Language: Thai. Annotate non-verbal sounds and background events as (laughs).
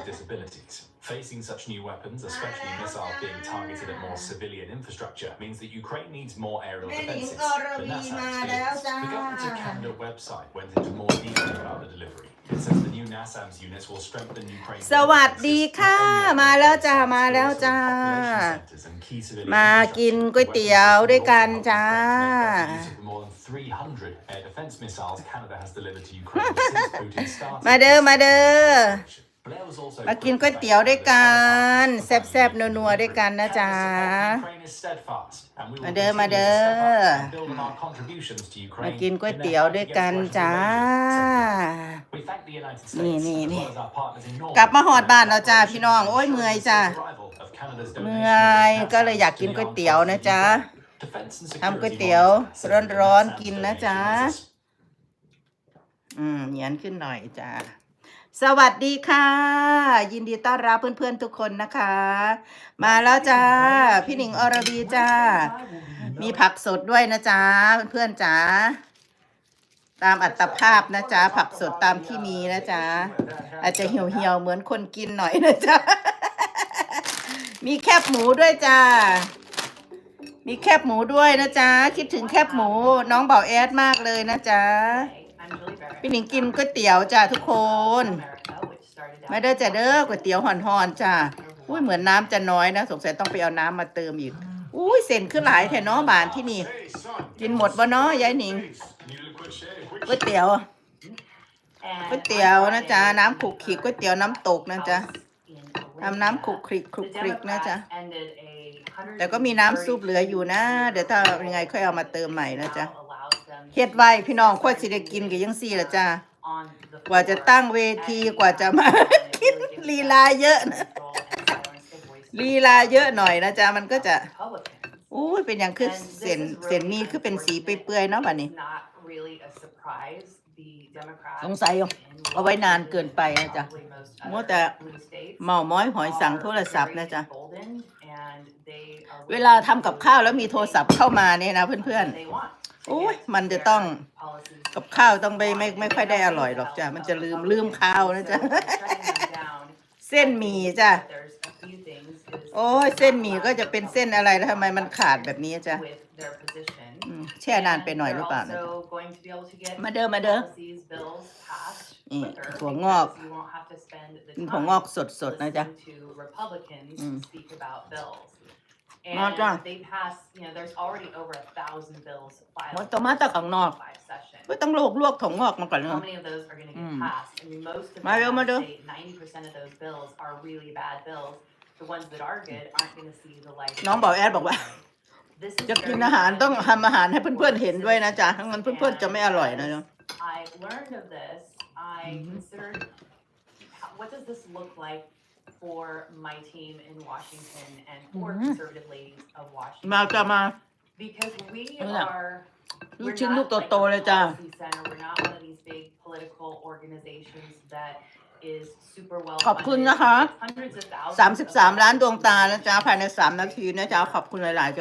with disabilities. Facing such new weapons, especially missiles being targeted at more civilian infrastructure, means that Ukraine needs more aerial defenses. The NASA experience. The government's Canada website went into more detail about the delivery. It says the new NASAMS units will strengthen Ukraine's สวัสดีค่ะ มาแล้วจ้า มาแล้วจ้า มากินก๋วยเตี๋ยวด้วยกันจ้า More than 300 air defense missiles Canada has delivered to Ukraine since Putin started. มาเด้อ มาเด้อ Blair was (laughs) also มากินก๋วยเตี๋ยวด้วยกัน แซ่บๆนัวๆด้วยกันนะจ๊ะ มาเด้อมาเด้อมากินก๋วยเตี๋ยวด้วยกันจ้า นี่นี่นี่กลับมาหอดบ้านแล้วจ้าพี่น้อง โอ้ยเมื่อยจ้าเมื่อยก็เลยอยากกินก๋วยเตี๋ยวนะจ๊ะทำก๋วยเตี๋ยวร้อนๆกินนะจ๊ะอืมเย็นขึ้นหน่อยจ้า สวัสดีค่ะ ยินดีต้อนรับเพื่อนๆทุกคนนะคะ มาแล้วจ้า พี่หนิงอรวีจ้า มีผักสดด้วยนะจ๊ะเพื่อนๆจ๋าตามอัตภาพนะจ๊ะผักสดตามที่มีนะจ๊ะอาจจะเหี่ยวๆเหมือนคนกินหน่อยนะจ๊ะมีแคบหมูด้วยจ้ามีแคบหมูด้วยนะจ๊ะคิดถึงแคบหมูน้องเบาแอดมากเลยนะจ๊ะ พี่หนิงกินก๋วยเตี๋ยวจ้าทุกคน ไม่ได้จะเด้อก๋วยเตี๋ยวห่อนๆจ้าอุ้ยเหมือนน้ำจะน้อยนะ สงสัยต้องไปเอาน้ำมาเติมอีกอุ้ยเส้นขึ้นหลายแถเนาะบานที่นี่ กินหมดบ่เนาะยายหนิงก๋วยเตี๋ยวก๋วยเตี๋ยวนะจ๊ะน้ำขลุกขลิกก๋วยเตี๋ยวน้ำตกนะจ๊ะทำน้ำขลุกขลิกขลุกขลิกนะจ๊ะแต่ก็มีน้ำซุปเหลืออยู่นะ เดี๋ยวถ้ายังไงค่อยเอามาเติมใหม่นะจ๊ะ เฮ็ดไว้พี่น้องค่อยสิได้กินกันยังซี่ละจ้ะกว่าจะตั้งเวทีกว่าจะมากินลีลาเยอะนะลีลาเยอะหน่อยนะจ๊ะมันก็จะอุ้เป็นอย่างคือเส้นเส้นนี้คือเป็นสีเปื่อยๆเนาะบัดนี้สงสัยเอาไว้นานเกินไปนะจ๊ะมัวแต่เมาม้อยหอยสั่งโทรศัพท์นะจ๊ะเวลาทำกับข้าวแล้วมีโทรศัพท์เข้ามาเนี่ยนะเพื่อนๆ อุ้ยมันจะต้องกับข้าวต้องไม่ไม่ไม่ค่อยได้อร่อยหรอกจ้ะมันจะลืมลืมข้าวนะจ๊ะ เส้นหมี่จ้ะโอ้ยเส้นหมี่ก็จะเป็นเส้นอะไรแล้วทำไมมันขาดแบบนี้จ้ะอืมแช่นานไปหน่อยหรือเปล่านะจ๊ะมาเด้อมาเด้อนี่ถั่วงอกกินถั่วงอกสดๆนะจ๊ะ อืมมาจ้ะมันต้องมาจากข้างนอกก็ต้องลวกลวกถั่วงอกมาก่อน How เนาะ many of those are going to get Mm. passed? I mean, most of Ma- them ma- out of state, ninety percent of those bills are really bad bills. The ones that are good aren't going to see the light. of น้องบอก day. แอดบอกว่า This is จะกิน very อาหารต้อง good ทำอาหารให้เพื่อนๆเห็นด้วยนะจ๊ะทั้างนั้นเพื่อนๆจะไม่อร่อยนะเนาะ I learned of this. I Mhm. considered how- what does this look like for my team in Washington and for Mhm. conservative ladies of มา Washington จะมา because we Mira. are ลูก we're ชิ้น not ลูก like โต a ๆเลยจ้ะ policy center. We're not one of these big political organizations that is super well ขอบคุณ funded นะคะ with hundreds of thousands of 33 ล้านดวงตานะจ๊ะ ภายใน 3 นาทีนะจ๊ะ ขอบคุณหลาย ๆ